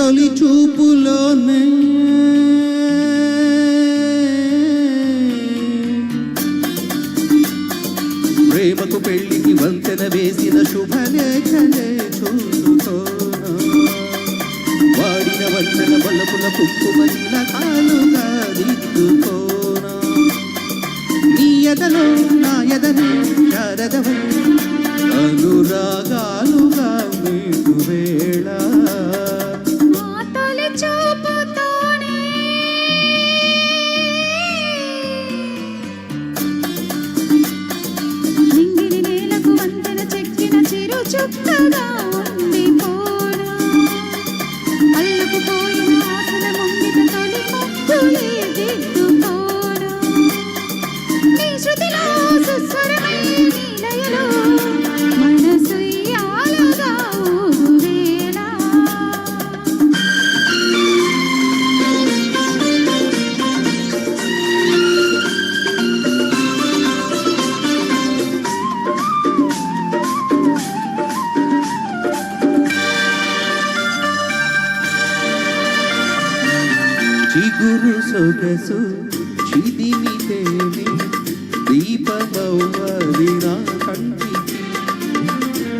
తొలి చూపులోనే. ప్రేమకు పెళ్ళికి వంతెన వేసిన శుభలేఖలే చూసుకోనా వాడిన వంతెన వలపుల కుంకుమల కాలుగా దిద్దుకోనా నీ ఎదలో నా ఎదలో శారదవై చిగురు సొగసు చిదిమి తేలి దీపమౌవరి నా కంటికి.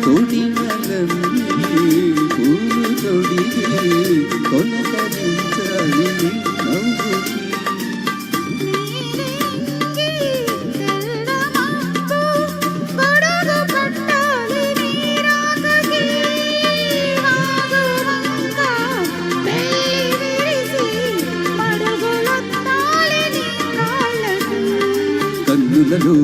తొడిమలన్నీ కన్నులలో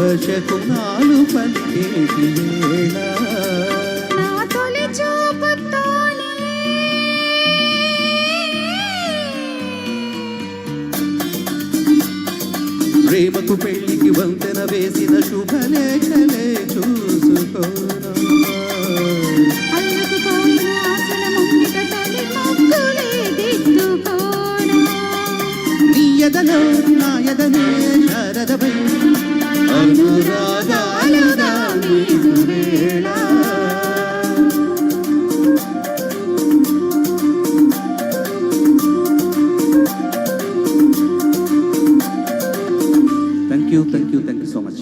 శుభ శకునాలు పలికేటి వేళ ప్రేమకు పెళ్ళికి వంతెన వేసిన శుభలేఖలే చూసుకోనా నీ ఎదలో నా ఎదనే అనురాగాలుగా నీకు వేళ thank you thank you thank you so much